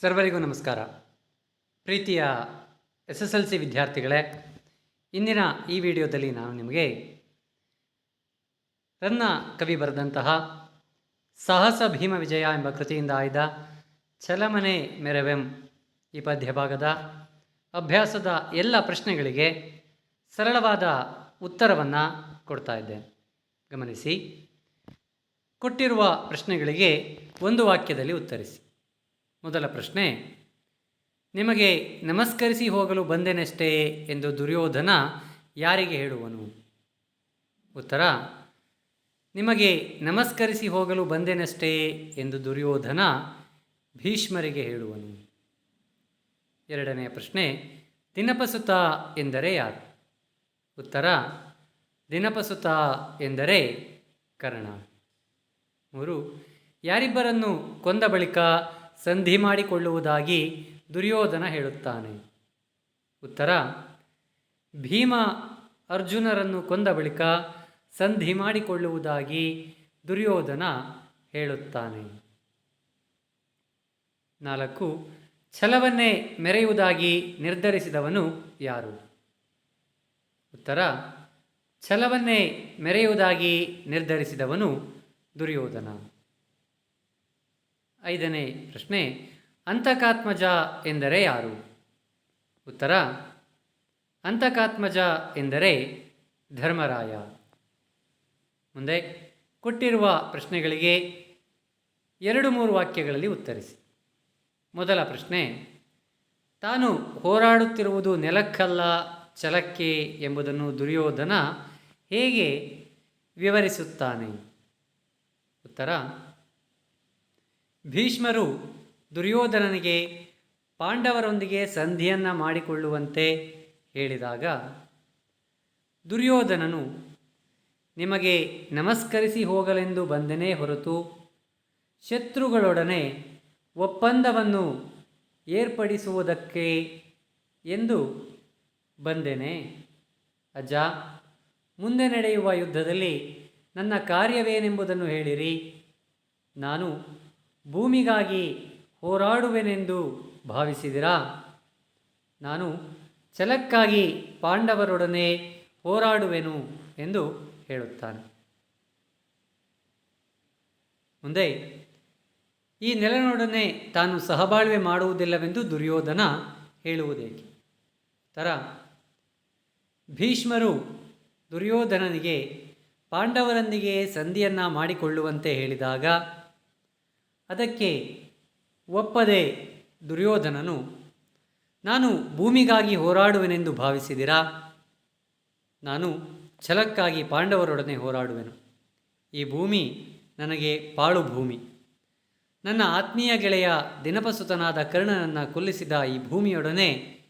ಸರ್ವರಿಗೂ ನಮಸ್ಕಾರ. ಪ್ರೀತಿಯ ಎಸ್ ಎಸ್ ಎಲ್ ಸಿ ವಿದ್ಯಾರ್ಥಿಗಳೇ, ಇಂದಿನ ಈ ವಿಡಿಯೋದಲ್ಲಿ ನಾನು ನಿಮಗೆ ರನ್ನ ಕವಿ ಬರೆದಂತಹ ಸಾಹಸ ಭೀಮ ವಿಜಯ ಎಂಬ ಕೃತಿಯಿಂದ ಆಯ್ದ ಛಲಮನೆ ಮೆರವೆಂ ಈ ಪದ್ಯಭಾಗದ ಅಭ್ಯಾಸದ ಎಲ್ಲ ಪ್ರಶ್ನೆಗಳಿಗೆ ಸರಳವಾದ ಉತ್ತರವನ್ನು ಕೊಡ್ತಾ ಇದ್ದೇನೆ ಗಮನಿಸಿ. ಕೊಟ್ಟಿರುವ ಪ್ರಶ್ನೆಗಳಿಗೆ ಒಂದು ವಾಕ್ಯದಲ್ಲಿ ಉತ್ತರಿಸಿ. ಮೊದಲ ಪ್ರಶ್ನೆ, ನಿಮಗೆ ನಮಸ್ಕರಿಸಿ ಹೋಗಲು ಬಂದೆನಷ್ಟೇ ಎಂದು ದುರ್ಯೋಧನ ಯಾರಿಗೆ ಹೇಳುವನು? ಉತ್ತರ, ನಿಮಗೆ ನಮಸ್ಕರಿಸಿ ಹೋಗಲು ಬಂದೆನಷ್ಟೇ ಎಂದು ದುರ್ಯೋಧನ ಭೀಷ್ಮರಿಗೆ ಹೇಳುವನು. ಎರಡನೆಯ ಪ್ರಶ್ನೆ, ದಿನಪಸುತ ಎಂದರೆ ಯಾರು? ಉತ್ತರ, ದಿನಪಸುತ ಎಂದರೆ ಕರ್ಣ. ಮೂರು, ಯಾರಿಬ್ಬರನ್ನು ಕೊಂದ ಬಳಿಕ ಸಂಧಿ ಮಾಡಿಕೊಳ್ಳುವುದಾಗಿ ದುರ್ಯೋಧನ ಹೇಳುತ್ತಾನೆ. ಉತ್ತರ, ಭೀಮ ಅರ್ಜುನರನ್ನು ಕೊಂದ ಬಳಿಕ ಸಂಧಿ ಮಾಡಿಕೊಳ್ಳುವುದಾಗಿ ದುರ್ಯೋಧನ ಹೇಳುತ್ತಾನೆ. ನಾಲ್ಕು, ಛಲವನ್ನೇ ಮೆರೆಯುವುದಾಗಿ ನಿರ್ಧರಿಸಿದವನು ಯಾರು? ಉತ್ತರ, ಛಲವನ್ನೇ ಮೆರೆಯುವುದಾಗಿ ನಿರ್ಧರಿಸಿದವನು ದುರ್ಯೋಧನ. ಐದನೇ ಪ್ರಶ್ನೆ, ಅಂತಕಾತ್ಮಜ ಎಂದರೆ ಯಾರು? ಉತ್ತರ, ಅಂತಕಾತ್ಮಜ ಎಂದರೆ ಧರ್ಮರಾಯ. ಮುಂದೆ, ಕೊಟ್ಟಿರುವ ಪ್ರಶ್ನೆಗಳಿಗೆ ಎರಡು ಮೂರು ವಾಕ್ಯಗಳಲ್ಲಿ ಉತ್ತರಿಸಿ. ಮೊದಲ ಪ್ರಶ್ನೆ, ತಾನು ಹೋರಾಡುತ್ತಿರುವುದು ನೆಲಕ್ಕಲ್ಲ ಛಲಕ್ಕೆ ಎಂಬುದನ್ನು ದುರ್ಯೋಧನ ಹೇಗೆ ವಿವರಿಸುತ್ತಾನೆ? ಉತ್ತರ ಭೀಷ್ಮರು ದುರ್ಯೋಧನನಿಗೆ ಪಾಂಡವರೊಂದಿಗೆ ಸಂಧಿಯನ್ನು ಮಾಡಿಕೊಳ್ಳುವಂತೆ ಹೇಳಿದಾಗ, ದುರ್ಯೋಧನನು, ನಿಮಗೆ ನಮಸ್ಕರಿಸಿ ಹೋಗಲೆಂದು ಬಂದನೇ ಹೊರತು, ಶತ್ರುಗಳೊಡನೆ ಒಪ್ಪಂದವನ್ನು ಏರ್ಪಡಿಸುವುದಕ್ಕೆ ಎಂದು ಬಂದೆನೆ. ಅಜ್ಜ, ಮುಂದೆ ನಡೆಯುವ ಯುದ್ಧದಲ್ಲಿ ನನ್ನ ಕಾರ್ಯವೇನೆಂಬುದನ್ನು ಹೇಳಿರಿ. ನಾನು ಭೂಮಿಗಾಗಿ ಹೋರಾಡುವೆನೆಂದು ಭಾವಿಸಿದಿರಾ? ನಾನು ಛಲಕ್ಕಾಗಿ ಪಾಂಡವರೊಡನೆ ಹೋರಾಡುವೆನು ಎಂದು ಹೇಳುತ್ತಾನೆ. ಮುಂದೆ, ಈ ನೆಲನೊಡನೆ ತಾನು ಸಹಬಾಳ್ವೆ ಮಾಡುವುದಿಲ್ಲವೆಂದು ದುರ್ಯೋಧನ ಹೇಳುವುದೇಕೆ? ತರ ಭೀಷ್ಮರು ದುರ್ಯೋಧನನಿಗೆ ಪಾಂಡವರೊಂದಿಗೆ ಸಂಧಿಯನ್ನು ಮಾಡಿಕೊಳ್ಳುವಂತೆ ಹೇಳಿದಾಗ ಅದಕ್ಕೆ ಒಪ್ಪದೆ ದುರ್ಯೋಧನನು, ನಾನು ಭೂಮಿಗಾಗಿ ಹೋರಾಡುವೆನೆಂದು ಭಾವಿಸಿದಿರಾ? ನಾನು ಛಲಕ್ಕಾಗಿ ಪಾಂಡವರೊಡನೆ ಹೋರಾಡುವೆನು. ಈ ಭೂಮಿ ನನಗೆ ಪಾಳು ಭೂಮಿ. ನನ್ನ ಆತ್ಮೀಯ ಗೆಳೆಯ ದಿನಪಸುತನಾದ ಕರ್ಣನನ್ನು ಕೊಲ್ಲಿಸಿದ ಈ ಭೂಮಿಯೊಡನೆ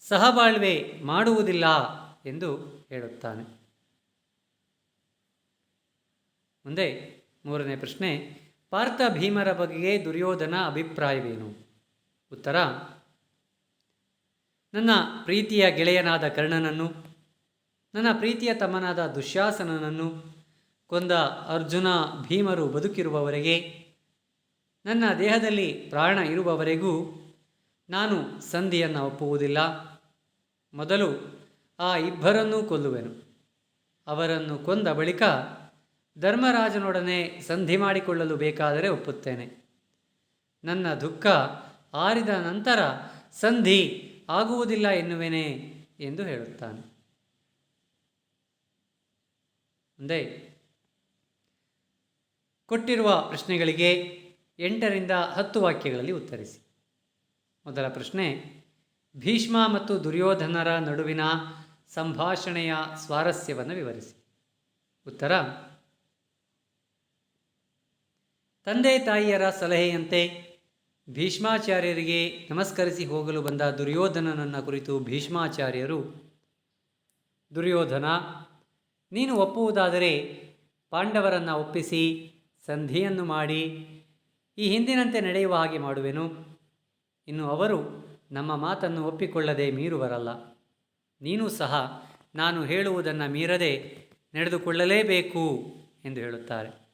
ಸಹಬಾಳ್ವೆ ಮಾಡುವುದಿಲ್ಲ ಎಂದು ಹೇಳುತ್ತಾನೆ. ಮುಂದೆ ಮೂರನೇ ಪ್ರಶ್ನೆ ಪಾರ್ಥ ಭೀಮರ ಬಗೆಗೆ ದುರ್ಯೋಧನ ಅಭಿಪ್ರಾಯವೇನು? ಉತ್ತರ, ನನ್ನ ಪ್ರೀತಿಯ ಗೆಳೆಯನಾದ ಕರ್ಣನನ್ನು, ನನ್ನ ಪ್ರೀತಿಯ ತಮ್ಮನಾದ ದುಶ್ಯಾಸನನನ್ನು ಕೊಂದ ಅರ್ಜುನ ಭೀಮರು ಬದುಕಿರುವವರೆಗೆ, ನನ್ನ ದೇಹದಲ್ಲಿ ಪ್ರಾಣ ಇರುವವರೆಗೂ ನಾನು ಸಂಧಿಯನ್ನು ಒಪ್ಪುವುದಿಲ್ಲ. ಮೊದಲು ಆ ಇಬ್ಬರನ್ನೂ ಕೊಲ್ಲುವೆನು. ಅವರನ್ನು ಕೊಂದ ಬಳಿಕ ಧರ್ಮರಾಜನೊಡನೆ ಸಂಧಿ ಮಾಡಿಕೊಳ್ಳಲು ಬೇಕಾದರೆ ಒಪ್ಪುತ್ತೇನೆ. ನನ್ನ ದುಃಖ ಆರಿದ ನಂತರ ಸಂಧಿ ಆಗುವುದಿಲ್ಲ ಎನ್ನುವೇನೆ ಎಂದು ಹೇಳುತ್ತಾನೆ. ಮುಂದೆ, ಕೊಟ್ಟಿರುವ ಪ್ರಶ್ನೆಗಳಿಗೆ ಎಂಟರಿಂದ ಹತ್ತು ವಾಕ್ಯಗಳಲ್ಲಿ ಉತ್ತರಿಸಿ. ಮೊದಲ ಪ್ರಶ್ನೆ, ಭೀಷ್ಮ ಮತ್ತು ದುರ್ಯೋಧನರ ನಡುವಿನ ಸಂಭಾಷಣೆಯ ಸ್ವಾರಸ್ಯವನ್ನು ವಿವರಿಸಿ. ಉತ್ತರ ತಂದೆ ತಾಯಿಯರ ಸಲಹೆಯಂತೆ ಭೀಷ್ಮಾಚಾರ್ಯರಿಗೆ ನಮಸ್ಕರಿಸಿ ಹೋಗಲು ಬಂದ ದುರ್ಯೋಧನನನ್ನ ಕುರಿತು ಭೀಷ್ಮಾಚಾರ್ಯರು, ದುರ್ಯೋಧನ, ನೀನು ಒಪ್ಪುವುದಾದರೆ ಪಾಂಡವರನ್ನು ಒಪ್ಪಿಸಿ, ಸಂಧಿಯನ್ನು ಮಾಡಿ, ಈ ಹಿಂದಿನಂತೆ ನಡೆಯುವ ಹಾಗೆ ಮಾಡುವೆನು. ಇನ್ನು ಅವರು ನಮ್ಮ ಮಾತನ್ನು ಒಪ್ಪಿಕೊಳ್ಳದೆ ಮೀರುವರಲ್ಲ. ನೀನು ಸಹ ನಾನು ಹೇಳುವುದನ್ನು ಮೀರದೆ ನಡೆದುಕೊಳ್ಳಲೇಬೇಕು ಎಂದು ಹೇಳುತ್ತಾರೆ.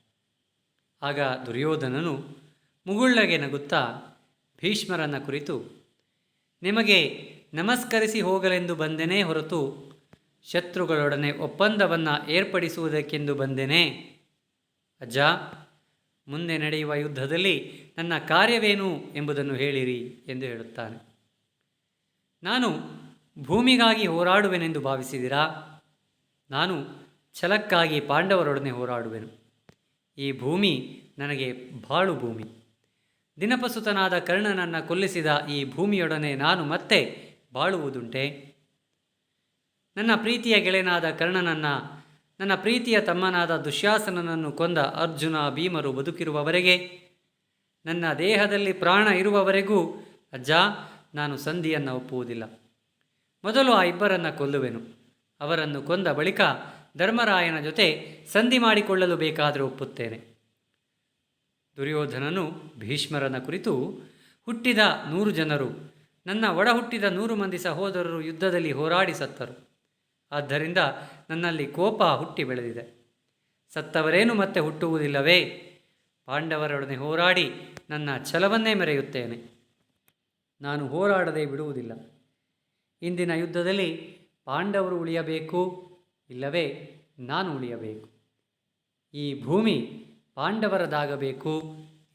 ಆಗ ದುರ್ಯೋಧನನು ಮುಗುಳ್ಳಗೆ ನಗುತ್ತಾ ಭೀಷ್ಮರನ್ನ ಕುರಿತು, ನಿಮಗೆ ನಮಸ್ಕರಿಸಿ ಹೋಗಲೆಂದು ಬಂದೆನೇ ಹೊರತು ಶತ್ರುಗಳೊಡನೆ ಒಪ್ಪಂದವನ್ನು ಏರ್ಪಡಿಸುವುದಕ್ಕೆಂದು ಬಂದೆನೇ? ಅಜ್ಜ, ಮುಂದೆ ನಡೆಯುವ ಯುದ್ಧದಲ್ಲಿ ನನ್ನ ಕಾರ್ಯವೇನು ಎಂಬುದನ್ನು ಹೇಳಿರಿ, ಎಂದು ಹೇಳುತ್ತಾನೆ. ನಾನು ಭೂಮಿಗಾಗಿ ಹೋರಾಡುವೆನೆಂದು ಭಾವಿಸಿದಿರಾ? ನಾನು ಛಲಕ್ಕಾಗಿ ಪಾಂಡವರೊಡನೆ ಹೋರಾಡುವೆನು. ಈ ಭೂಮಿ ನನಗೆ ಬಾಳು ಭೂಮಿ. ದಿನಪಸುತನಾದ ಕರ್ಣನನ್ನು ಕೊಲ್ಲಿಸಿದ ಈ ಭೂಮಿಯೊಡನೆ ನಾನು ಮತ್ತೆ ಬಾಳುವುದುಂಟೆ? ನನ್ನ ಪ್ರೀತಿಯ ಗೆಳೆಯನಾದ ಕರ್ಣನನ್ನು, ನನ್ನ ಪ್ರೀತಿಯ ತಮ್ಮನಾದ ದುಶ್ಯಾಸನನನ್ನು ಕೊಂದ ಅರ್ಜುನ ಭೀಮರು ಬದುಕಿರುವವರೆಗೆ, ನನ್ನ ದೇಹದಲ್ಲಿ ಪ್ರಾಣ ಇರುವವರೆಗೂ ಅಜ್ಜ, ನಾನು ಸಂಧಿಯನ್ನು ಒಪ್ಪುವುದಿಲ್ಲ. ಮೊದಲು ಆ ಇಬ್ಬರನ್ನು ಕೊಲ್ಲುವೆನು. ಅವರನ್ನು ಕೊಂದ ಬಳಿಕ ಧರ್ಮರಾಯನ ಜೊತೆ ಸಂಧಿ ಮಾಡಿಕೊಳ್ಳಲು ಬೇಕಾದರೆ ಒಪ್ಪುತ್ತೇನೆ. ದುರ್ಯೋಧನನು ಭೀಷ್ಮರನ ಕುರಿತು, ಹುಟ್ಟಿದ ನೂರು ಜನರು, ನನ್ನ ಒಡ ಹುಟ್ಟಿದ ನೂರು ಮಂದಿ ಸಹೋದರರು ಯುದ್ಧದಲ್ಲಿ ಹೋರಾಡಿ ಸತ್ತರು. ಆದ್ದರಿಂದ ನನ್ನಲ್ಲಿ ಕೋಪ ಹುಟ್ಟಿ ಬೆಳೆದಿದೆ. ಸತ್ತವರೇನು ಮತ್ತೆ ಹುಟ್ಟುವುದಿಲ್ಲವೇ? ಪಾಂಡವರೊಡನೆ ಹೋರಾಡಿ ನನ್ನ ಛಲವನ್ನೇ ಮೆರೆಯುತ್ತೇನೆ. ನಾನು ಹೋರಾಡದೆ ಬಿಡುವುದಿಲ್ಲ. ಇಂದಿನ ಯುದ್ಧದಲ್ಲಿ ಪಾಂಡವರು ಉಳಿಯಬೇಕು ಇಲ್ಲವೇ ನಾನು ಉಳಿಯಬೇಕು. ಈ ಭೂಮಿ ಪಾಂಡವರದಾಗಬೇಕು,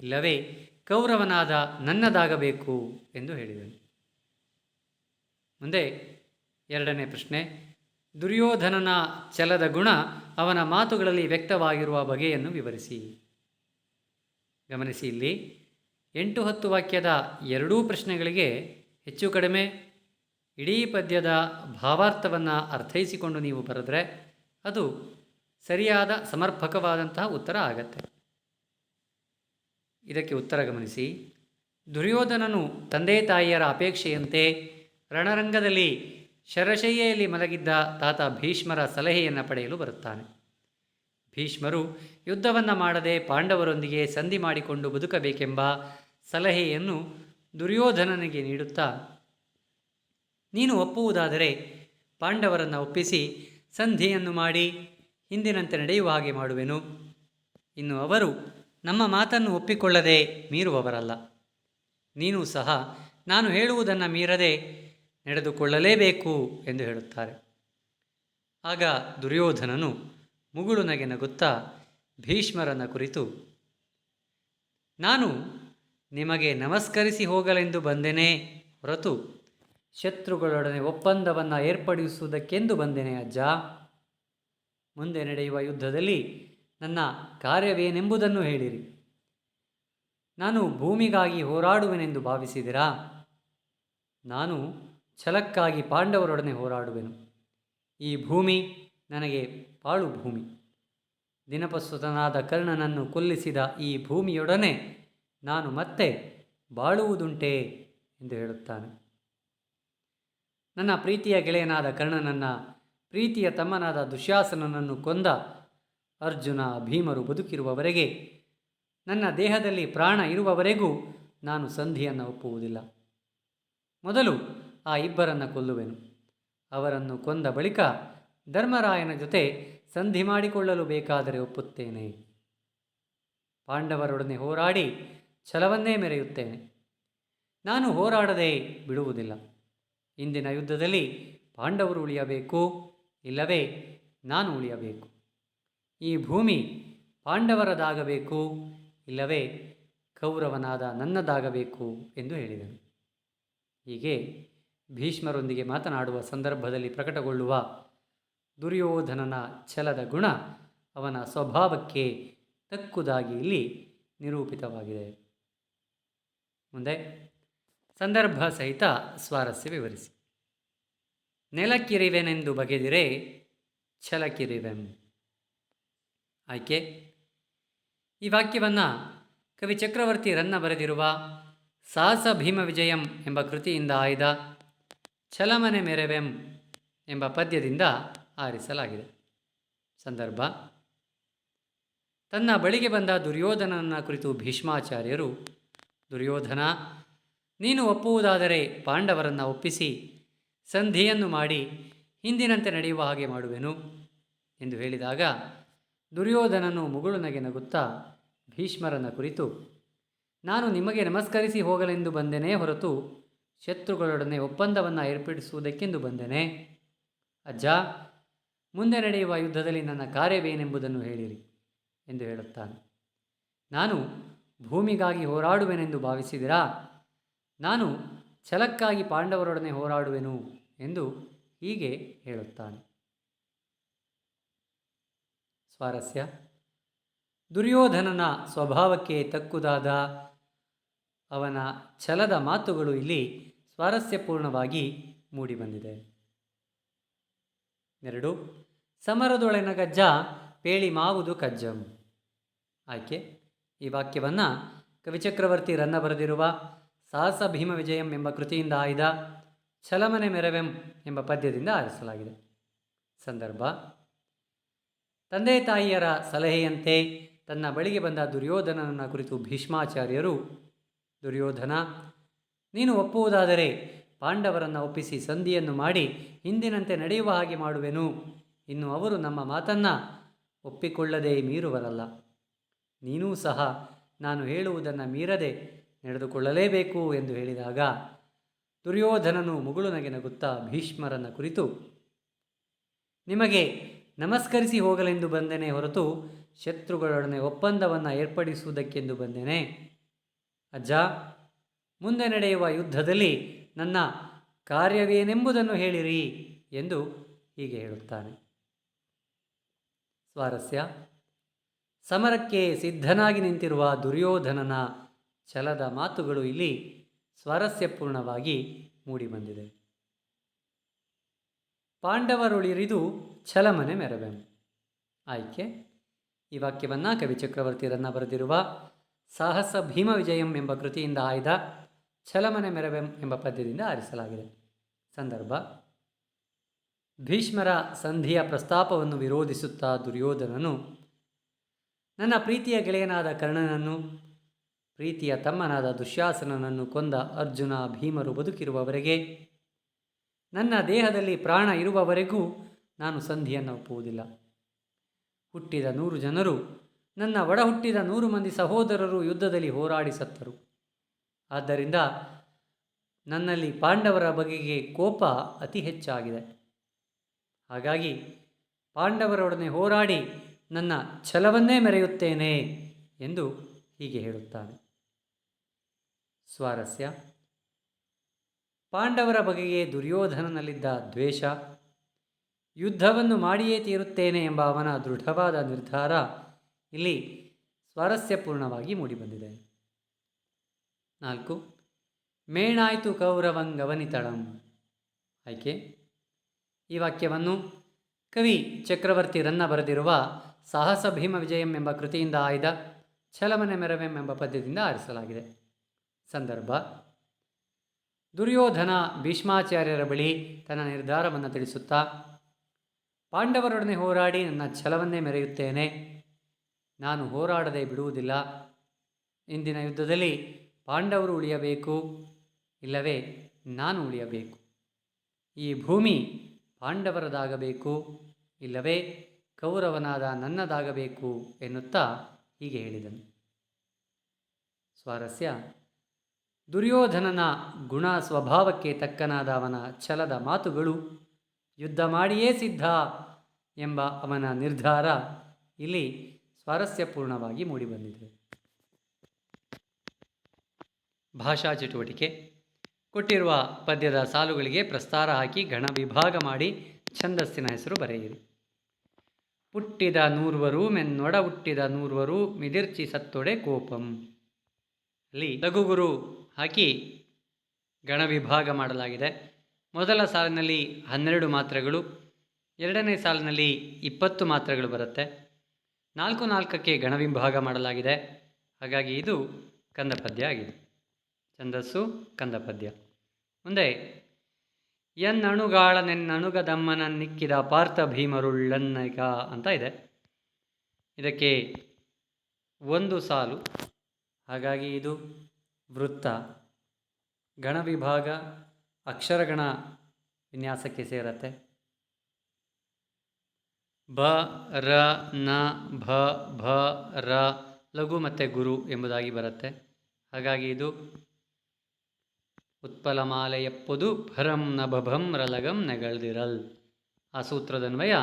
ಇಲ್ಲವೇ ಕೌರವನಾದ ನನ್ನದಾಗಬೇಕು ಎಂದು ಹೇಳಿದನು. ಮುಂದೆ ಎರಡನೇ ಪ್ರಶ್ನೆ, ದುರ್ಯೋಧನನ ಛಲದ ಗುಣ ಅವನ ಮಾತುಗಳಲ್ಲಿ ವ್ಯಕ್ತವಾಗಿರುವ ಬಗೆಯನ್ನು ವಿವರಿಸಿ. ಗಮನಿಸಿ ಇಲ್ಲಿ, ಎಂಟು ಹತ್ತು ವಾಕ್ಯದ ಎರಡೂ ಪ್ರಶ್ನೆಗಳಿಗೆ ಹೆಚ್ಚು ಕಡಿಮೆ ಇಡೀ ಪದ್ಯದ ಭಾವಾರ್ಥವನ್ನು ಅರ್ಥೈಸಿಕೊಂಡು ನೀವು ಬರೆದ್ರೆ ಅದು ಸರಿಯಾದ ಸಮರ್ಪಕವಾದಂತಹ ಉತ್ತರ ಆಗತ್ತೆ. ಇದಕ್ಕೆ ಉತ್ತರ ಗಮನಿಸಿ. ದುರ್ಯೋಧನನು ತಂದೆ ತಾಯಿಯರ ಅಪೇಕ್ಷೆಯಂತೆ ರಣರಂಗದಲ್ಲಿ ಶರಶಯ್ಯೆಯಲ್ಲಿ ಮಲಗಿದ್ದ ತಾತ ಭೀಷ್ಮರ ಸಲಹೆಯನ್ನು ಪಡೆಯಲು ಬರುತ್ತಾನೆ. ಭೀಷ್ಮರು ಯುದ್ಧವನ್ನು ಮಾಡದೆ ಪಾಂಡವರೊಂದಿಗೆ ಸಂಧಿ ಮಾಡಿಕೊಂಡು ಬದುಕಬೇಕೆಂಬ ಸಲಹೆಯನ್ನು ದುರ್ಯೋಧನನಿಗೆ ನೀಡುತ್ತಾ ನೀನು ಒಪ್ಪುವುದಾದರೆ ಪಾಂಡವರನ್ನು ಒಪ್ಪಿಸಿ ಸಂಧಿಯನ್ನು ಮಾಡಿ ಹಿಂದಿನಂತೆ ನಡೆಯುವ ಹಾಗೆ ಮಾಡುವೆನು. ಇನ್ನು ಅವರು ನಮ್ಮ ಮಾತನ್ನು ಒಪ್ಪಿಕೊಳ್ಳದೆ ಮೀರುವವರಲ್ಲ. ನೀನು ಸಹ ನಾನು ಹೇಳುವುದನ್ನು ಮೀರದೆ ನಡೆದುಕೊಳ್ಳಲೇಬೇಕು ಎಂದು ಹೇಳುತ್ತಾರೆ. ಆಗ ದುರ್ಯೋಧನನು ಮುಗುಳು ನಗೆ ನಗುತ್ತಾ ಭೀಷ್ಮರನ ಕುರಿತು, ನಾನು ನಿಮಗೆ ನಮಸ್ಕರಿಸಿ ಹೋಗಲೆಂದು ಬಂದೆನೇ ಹೊರತು ಶತ್ರುಗಳೊಡನೆ ಒಪ್ಪಂದವನ್ನು ಏರ್ಪಡಿಸುವುದಕ್ಕೆಂದು ಬಂದೆನೆ ಅಜ್ಜ. ಮುಂದೆ ನಡೆಯುವ ಯುದ್ಧದಲ್ಲಿ ನನ್ನ ಕಾರ್ಯವೇನೆಂಬುದನ್ನು ಹೇಳಿರಿ. ನಾನು ಭೂಮಿಗಾಗಿ ಹೋರಾಡುವೆನೆಂದು ಭಾವಿಸಿದಿರಾ? ನಾನು ಛಲಕ್ಕಾಗಿ ಪಾಂಡವರೊಡನೆ ಹೋರಾಡುವೆನು. ಈ ಭೂಮಿ ನನಗೆ ಪಾಳು ಭೂಮಿ. ದಿನಪಸುತನಾದ ಕರ್ಣನನ್ನು ಕೊಲ್ಲಿಸಿದ ಈ ಭೂಮಿಯೊಡನೆ ನಾನು ಮತ್ತೆ ಬಾಳುವುದುಂಟೆ ಎಂದು ಹೇಳುತ್ತಾನೆ. ನನ್ನ ಪ್ರೀತಿಯ ಗೆಳೆಯನಾದ ಕರ್ಣನನ್ನು, ಪ್ರೀತಿಯ ತಮ್ಮನಾದ ದುಶ್ಯಾಸನನನ್ನು ಕೊಂದ ಅರ್ಜುನ ಭೀಮರು ಬದುಕಿರುವವರೆಗೆ, ನನ್ನ ದೇಹದಲ್ಲಿ ಪ್ರಾಣ ಇರುವವರೆಗೂ ನಾನು ಸಂಧಿಯನ್ನು ಒಪ್ಪುವುದಿಲ್ಲ. ಮೊದಲು ಆ ಇಬ್ಬರನ್ನು ಕೊಲ್ಲುವೆನು. ಅವರನ್ನು ಕೊಂದ ಬಳಿಕ ಧರ್ಮರಾಯನ ಜೊತೆ ಸಂಧಿ ಮಾಡಿಕೊಳ್ಳಲು ಬೇಕಾದರೆ ಒಪ್ಪುತ್ತೇನೆ. ಪಾಂಡವರೊಡನೆ ಹೋರಾಡಿ ಛಲವನ್ನೇ ಮೆರೆಯುತ್ತೇನೆ. ನಾನು ಹೋರಾಡದೆ ಬಿಡುವುದಿಲ್ಲ. ಇಂದಿನ ಯುದ್ಧದಲ್ಲಿ ಪಾಂಡವರು ಉಳಿಯಬೇಕು, ಇಲ್ಲವೇ ನಾನು ಉಳಿಯಬೇಕು. ಈ ಭೂಮಿ ಪಾಂಡವರದಾಗಬೇಕು, ಇಲ್ಲವೇ ಕೌರವನಾದ ನನ್ನದಾಗಬೇಕು ಎಂದು ಹೇಳಿದನು. ಹೀಗೆ ಭೀಷ್ಮರೊಂದಿಗೆ ಮಾತನಾಡುವ ಸಂದರ್ಭದಲ್ಲಿ ಪ್ರಕಟಗೊಳ್ಳುವ ದುರ್ಯೋಧನನ ಛಲದ ಗುಣ ಅವನ ಸ್ವಭಾವಕ್ಕೆ ತಕ್ಕುದಾಗಿ ಇಲ್ಲಿ ನಿರೂಪಿತವಾಗಿದೆ. ಮುಂದೆ ಸಂದರ್ಭ ಸಹಿತ ಸ್ವಾರಸ್ಯ ವಿವರಿಸಿ. ನೆಲಕ್ಕಿರಿವೆನೆಂದು ಬಗೆದಿರೆ ಛಲಕ್ಕಿರಿವೆಂ. ಆಯ್ಕೆ? ಈ ವಾಕ್ಯವನ್ನು ಕವಿ ಚಕ್ರವರ್ತಿ ರನ್ನ ಬರೆದಿರುವ ಸಾಹಸ ಭೀಮ ವಿಜಯಂ ಎಂಬ ಕೃತಿಯಿಂದ ಆಯ್ದ ಛಲಮನೆ ಮೆರೆವೆಂ ಎಂಬ ಪದ್ಯದಿಂದ ಆರಿಸಲಾಗಿದೆ. ಸಂದರ್ಭ? ತನ್ನ ಬಳಿಗೆ ಬಂದ ದುರ್ಯೋಧನನ ಕುರಿತು ಭೀಷ್ಮಾಚಾರ್ಯರು, ದುರ್ಯೋಧನ ನೀನು ಒಪ್ಪುವುದಾದರೆ ಪಾಂಡವರನ್ನು ಒಪ್ಪಿಸಿ, ಸಂಧಿಯನ್ನು ಮಾಡಿ ಹಿಂದಿನಂತೆ ನಡೆಯುವ ಹಾಗೆ ಮಾಡುವೆನು ಎಂದು ಹೇಳಿದಾಗ ದುರ್ಯೋಧನನು ಮುಗುಳು ನಗೆ ನಗುತ್ತಾ ಭೀಷ್ಮರನ ಕುರಿತು, ನಾನು ನಿಮಗೆ ನಮಸ್ಕರಿಸಿ ಹೋಗಲೆಂದು ಬಂದೆನೇ ಹೊರತು ಶತ್ರುಗಳೊಡನೆ ಒಪ್ಪಂದವನ್ನು ಏರ್ಪಡಿಸುವುದಕ್ಕೆಂದು ಬಂದೆನೆ. ಅಜ್ಜ, ಮುಂದೆ ನಡೆಯುವ ಯುದ್ಧದಲ್ಲಿ ನನ್ನ ಕಾರ್ಯವೇನೆಂಬುದನ್ನು ಹೇಳಿರಿ ಎಂದು ಹೇಳುತ್ತಾನೆ. ನಾನು ಭೂಮಿಗಾಗಿ ಹೋರಾಡುವೆನೆಂದು ಭಾವಿಸಿದಿರಾ? ನಾನು ಛಲಕ್ಕಾಗಿ ಪಾಂಡವರೊಡನೆ ಹೋರಾಡುವೆನು ಎಂದು ಹೀಗೆ ಹೇಳುತ್ತಾನೆ. ಸ್ವಾರಸ್ಯ. ದುರ್ಯೋಧನನ ಸ್ವಭಾವಕ್ಕೆ ತಕ್ಕುದಾದ ಅವನ ಛಲದ ಮಾತುಗಳು ಇಲ್ಲಿ ಸ್ವಾರಸ್ಯಪೂರ್ಣವಾಗಿ ಮೂಡಿಬಂದಿದೆ. ಎರಡು. ಸಮರದೊಳೆನ ಗಜ್ಜ ಪೇಳಿ ಮಾವುದು ಕಜ್ಜಂ. ಆಯ್ಕೆ. ಈ ವಾಕ್ಯವನ್ನು ಕವಿಚಕ್ರವರ್ತಿ ರನ್ನ ಬರೆದಿರುವ ಸಾಹಸ ಭೀಮ ವಿಜಯಂ ಎಂಬ ಕೃತಿಯಿಂದ ಆಯ್ದ ಛಲಮನೆ ಮೆರವೆಂ ಎಂಬ ಪದ್ಯದಿಂದ ಆರಿಸಲಾಗಿದೆ. ಸಂದರ್ಭ. ತಂದೆ ತಾಯಿಯರ ಸಲಹೆಯಂತೆ ತನ್ನ ಬಳಿಗೆ ಬಂದ ದುರ್ಯೋಧನನ ಕುರಿತು ಭೀಷ್ಮಾಚಾರ್ಯರು, ದುರ್ಯೋಧನ, ನೀನು ಒಪ್ಪುವುದಾದರೆ ಪಾಂಡವರನ್ನು ಒಪ್ಪಿಸಿ ಸಂಧಿಯನ್ನು ಮಾಡಿ ಹಿಂದಿನಂತೆ ನಡೆಯುವ ಹಾಗೆ ಮಾಡುವೆನು. ಇನ್ನು ಅವರು ನಮ್ಮ ಮಾತನ್ನು ಒಪ್ಪಿಕೊಳ್ಳದೆ ಮೀರುವರಲ್ಲ. ನೀನೂ ಸಹ ನಾನು ಹೇಳುವುದನ್ನು ಮೀರದೆ ನಡೆದುಕೊಳ್ಳಲೇಬೇಕು ಎಂದು ಹೇಳಿದಾಗ ದುರ್ಯೋಧನನು ಮುಗುಳು ನಗೆ ನಗುತ್ತಾ ಭೀಷ್ಮರನ್ನ ಕುರಿತು, ನಿಮಗೆ ನಮಸ್ಕರಿಸಿ ಹೋಗಲೆಂದು ಬಂದೆನೆ ಹೊರತು ಶತ್ರುಗಳೊಡನೆ ಒಪ್ಪಂದವನ್ನು ಏರ್ಪಡಿಸುವುದಕ್ಕೆಂದು ಬಂದೆನೆ. ಅಜ್ಜ, ಮುಂದೆ ನಡೆಯುವ ಯುದ್ಧದಲ್ಲಿ ನನ್ನ ಕಾರ್ಯವೇನೆಂಬುದನ್ನು ಹೇಳಿರಿ ಎಂದು ಹೀಗೆ ಹೇಳುತ್ತಾನೆ. ಸ್ವಾರಸ್ಯ. ಸಮರಕ್ಕೆ ಸಿದ್ಧನಾಗಿ ನಿಂತಿರುವ ದುರ್ಯೋಧನನ ಛಲದ ಮಾತುಗಳು ಇಲ್ಲಿ ಸ್ವಾರಸ್ಯಪೂರ್ಣವಾಗಿ ಮೂಡಿಬಂದಿದೆ ಪಾಂಡವರುಳಿರಿದು ಛಲಮನೆ ಮೆರವೆಂ. ಆಯ್ಕೆ? ಈ ವಾಕ್ಯವನ್ನು ಕವಿ ಚಕ್ರವರ್ತಿರನ್ನ ಬರೆದಿರುವ ಸಾಹಸ ಭೀಮ ವಿಜಯಂ ಎಂಬ ಕೃತಿಯಿಂದ ಆಯ್ದ ಛಲಮನೆ ಮೆರವೆಂ ಎಂಬ ಪದ್ಯದಿಂದ ಆರಿಸಲಾಗಿದೆ. ಸಂದರ್ಭ? ಭೀಷ್ಮರ ಸಂಧಿಯ ಪ್ರಸ್ತಾಪವನ್ನು ವಿರೋಧಿಸುತ್ತಾ ದುರ್ಯೋಧನನು, ನನ್ನ ಪ್ರೀತಿಯ ಗೆಳೆಯನಾದ ಕರ್ಣನನ್ನು ಪ್ರೀತಿಯ ತಮ್ಮನಾದ ದುಶ್ಯಾಸನನನ್ನು ಕೊಂದ ಅರ್ಜುನ ಭೀಮರು ಬದುಕಿರುವವರೆಗೆ ನನ್ನ ದೇಹದಲ್ಲಿ ಪ್ರಾಣ ಇರುವವರೆಗೂ ನಾನು ಸಂಧಿಯನ್ನು ಒಪ್ಪುವುದಿಲ್ಲ. ಹುಟ್ಟಿದ ನೂರು ಜನರು, ನನ್ನ ಒಡ ಹುಟ್ಟಿದ ನೂರು ಮಂದಿ ಸಹೋದರರು ಯುದ್ಧದಲ್ಲಿ ಹೋರಾಡಿ ಸತ್ತರು. ಆದ್ದರಿಂದ ನನ್ನಲ್ಲಿ ಪಾಂಡವರ ಬಗೆಗೆ ಕೋಪ ಅತಿ ಹೆಚ್ಚಾಗಿದೆ. ಹಾಗಾಗಿ ಪಾಂಡವರೊಡನೆ ಹೋರಾಡಿ ನನ್ನ ಛಲವನ್ನೇ ಮೆರೆಯುತ್ತೇನೆ ಎಂದು ಹೀಗೆ ಹೇಳುತ್ತಾನೆ. ಸ್ವಾರಸ್ಯ. ಪಾಂಡವರ ಬಗೆಗೆ ದುರ್ಯೋಧನನಲ್ಲಿದ್ದ ದ್ವೇಷ. ಯುದ್ಧವನ್ನು ಮಾಡಿಯೇ ತೀರುತ್ತೇನೆ ಎಂಬ ಅವನ ದೃಢವಾದ ನಿರ್ಧಾರ ಇಲ್ಲಿ ಸ್ವಾರಸ್ಯಪೂರ್ಣವಾಗಿ ಮೂಡಿಬಂದಿದೆ. ನಾಲ್ಕು. ಮೇಣಾಯ್ತು ಕೌರವಂಗವನಿತಳಂ ಆಯ್ಕೆ. ಈ ವಾಕ್ಯವನ್ನು ಕವಿ ಚಕ್ರವರ್ತಿ ರನ್ನ ಬರೆದಿರುವ ಸಾಹಸ ಭೀಮ ವಿಜಯಂ ಎಂಬ ಕೃತಿಯಿಂದ ಆಯ್ದ ಛಲಮನೆ ಮೆರವೆಂ ಎಂಬ ಪದ್ಯದಿಂದ ಆರಿಸಲಾಗಿದೆ. ಸಂದರ್ಭ. ದುರ್ಯೋಧನ ಭೀಷ್ಮಾಚಾರ್ಯರ ಬಳಿ ತನ್ನ ನಿರ್ಧಾರವನ್ನು ತಿಳಿಸುತ್ತಾ, ಪಾಂಡವರೊಡನೆ ಹೋರಾಡಿ ನನ್ನ ಛಲವನ್ನೇ ಮೆರೆಯುತ್ತೇನೆ. ನಾನು ಹೋರಾಡದೆ ಬಿಡುವುದಿಲ್ಲ. ಇಂದಿನ ಯುದ್ಧದಲ್ಲಿ ಪಾಂಡವರು ಉಳಿಯಬೇಕು. ಇಲ್ಲವೇ ನಾನು ಉಳಿಯಬೇಕು. ಈ ಭೂಮಿ ಪಾಂಡವರದಾಗಬೇಕು. ಇಲ್ಲವೇ ಕೌರವನಾದ ನನ್ನದಾಗಬೇಕು ಎನ್ನುತ್ತಾ ಹೀಗೆ ಹೇಳಿದನು. ಸ್ವಾರಸ್ಯ ದುರ್ಯೋಧನನ ಗುಣ ಸ್ವಭಾವಕ್ಕೆ ತಕ್ಕನಾದ ಅವನ ಛಲದ ಮಾತುಗಳು, ಯುದ್ಧ ಮಾಡಿಯೇ ಸಿದ್ಧ ಎಂಬ ಅವನ ನಿರ್ಧಾರ ಇಲ್ಲಿ ಸ್ವಾರಸ್ಯಪೂರ್ಣವಾಗಿ ಮೂಡಿಬಂದಿದೆ ಭಾಷಾ ಚಟುವಟಿಕೆ. ಕೊಟ್ಟಿರುವ ಪದ್ಯದ ಸಾಲುಗಳಿಗೆ ಪ್ರಸ್ತಾರ ಹಾಕಿ ಗಣ ವಿಭಾಗ ಮಾಡಿ ಛಂದಸ್ಸಿನ ಹೆಸರು ಬರೆಯಿರಿ. ಹುಟ್ಟಿದ ನೂರ್ವರು ಮೆನ್ನೊಡ ಹುಟ್ಟಿದ ನೂರ್ವರು ಮಿದಿರ್ಚಿ ಸತ್ತೊಡೆ ಕೋಪಂ. ಅಲ್ಲಿ ಲಘುಗುರು ಹಾಕಿ ಗಣ ವಿಭಾಗ ಮಾಡಲಾಗಿದೆ. ಮೊದಲ ಸಾಲಿನಲ್ಲಿ ಹನ್ನೆರಡು ಮಾತ್ರೆಗಳು, ಎರಡನೇ ಸಾಲಿನಲ್ಲಿ ಇಪ್ಪತ್ತು ಮಾತ್ರೆಗಳು ಬರುತ್ತೆ. ನಾಲ್ಕು ನಾಲ್ಕಕ್ಕೆ ಗಣ ವಿಭಾಗ ಮಾಡಲಾಗಿದೆ. ಹಾಗಾಗಿ ಇದು ಕಂದ ಪದ್ಯ ಆಗಿದೆ. ಛಂದಸ್ಸು ಕಂದ ಪದ್ಯ ಮುಂದೆ ಎನ್ನಣುಗಾಳನೆನ್ನಣುಗದಮ್ಮನನ್ನಿಕ್ಕಿದ ಪಾರ್ಥ ಭೀಮರುಳ್ಳನ್ನಗ ಅಂತ ಇದೆ. ಇದಕ್ಕೆ ಒಂದು ಸಾಲು. ಹಾಗಾಗಿ ಇದು ವೃತ್ತ ಗಣ ವಿಭಾಗ ಅಕ್ಷರಗಣ ವಿನ್ಯಾಸಕ್ಕೆ ಸೇರತ್ತೆ. ಬ, ರ, ನ, ಭ ಭ, ರ, ಲಘು ಮತ್ತು ಗುರು ಎಂಬುದಾಗಿ ಬರುತ್ತೆ. ಹಾಗಾಗಿ ಇದು ಉತ್ಪಲಮಾಲೆಯಪ್ಪದು ಭರಂ ನಭಭಂ ರಲಗಂ ನೆಗಳ್ದಿರಲ್ ಆ ಸೂತ್ರದನ್ವಯ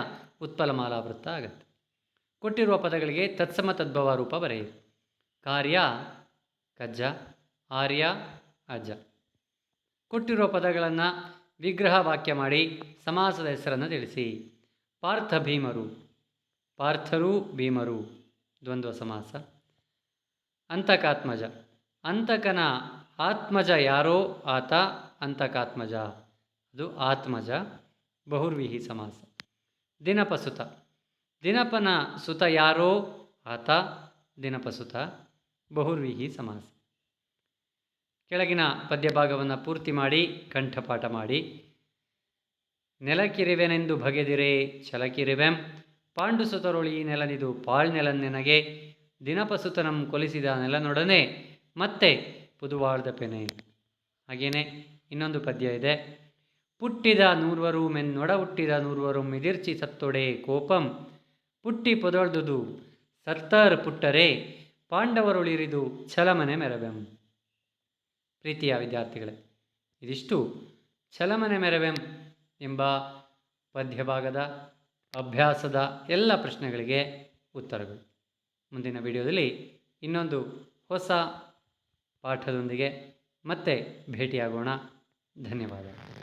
ಉತ್ಪಲಮಾಲಾ ವೃತ್ತ ಆಗತ್ತೆ. ಕೊಟ್ಟಿರುವ ಪದಗಳಿಗೆ ತತ್ಸಮ ತದ್ಭವ ರೂಪ ಬರೆಯಿರಿ. ಕಾರ್ಯ, ಕಜ್ಜ ಆರ್ಯ ಅಜ್ಜ ಕೊಟ್ಟಿರುವ ಪದಗಳನ್ನು ವಿಗ್ರಹ ವಾಕ್ಯ ಮಾಡಿ ಸಮಾಸದ ಹೆಸರನ್ನು ತಿಳಿಸಿ. ಪಾರ್ಥ ಭೀಮರು. ಪಾರ್ಥರು ಭೀಮರು. ದ್ವಂದ್ವ ಸಮಾಸ. ಅಂತಕಾತ್ಮಜ. ಅಂತಕನ ಆತ್ಮಜ ಯಾರೋ ಆತ ಅಂತಕಾತ್ಮಜ. ಅದು ಆತ್ಮಜ ಬಹುರ್ವಿಹಿ ಸಮಾಸ. ದಿನಪಸುತ. ದಿನಪನ ಸುತ ಯಾರೋ ಆತ ದಿನಪಸುತ ಬಹುರ್ವಿಹಿ ಸಮಾಸ. ಕೆಳಗಿನ ಪದ್ಯಭಾಗವನ್ನು ಪೂರ್ತಿ ಮಾಡಿ, ಕಂಠಪಾಠ ಮಾಡಿ. ನೆಲಕಿರಿವೆನೆಂದು ಬಗೆದಿರೆ ಛಲಕಿರಿವೆಂ ಪಾಂಡುಸುತರೊಳಿ ನೆಲನಿದು ಪಾಳ್ನೆಲನ್ನೆನಗೆ, ದಿನಪಸುತನಂ ಕೊಲಿಸಿದ ನೆಲನೊಡನೆ ಮತ್ತೆ ಪುದುವಾಳದ ಪೆನೆ. ಹಾಗೇನೆ ಇನ್ನೊಂದು ಪದ್ಯ ಇದೆ. ಪುಟ್ಟಿದ ನೂರ್ವರು ಮೆನ್ನೊಡ ಹುಟ್ಟಿದ ನೂರ್ವರು ಮಿದಿರ್ಚಿ ಸತ್ತೊಡೆ ಕೋಪಂ, ಪುಟ್ಟಿ ಪೊದೊಳ್ದುದು ಸತ್ತರ್ ಪುಟ್ಟರೆ ಪಾಂಡವರುಳಿರಿದು ಛಲಮನೆ ಮೆರವೆಂ. ಪ್ರೀತಿಯ ವಿದ್ಯಾರ್ಥಿಗಳೇ, ಇದಿಷ್ಟು ಛಲಮನೆ ಮೆರವೆಂ ಎಂಬ ಪದ್ಯಭಾಗದ ಅಭ್ಯಾಸದ ಎಲ್ಲ ಪ್ರಶ್ನೆಗಳಿಗೆ ಉತ್ತರಗಳು. ಮುಂದಿನ ವಿಡಿಯೋದಲ್ಲಿ ಇನ್ನೊಂದು ಹೊಸ ಪಾಠದೊಂದಿಗೆ ಮತ್ತೆ ಭೇಟಿಯಾಗೋಣ. ಧನ್ಯವಾದ.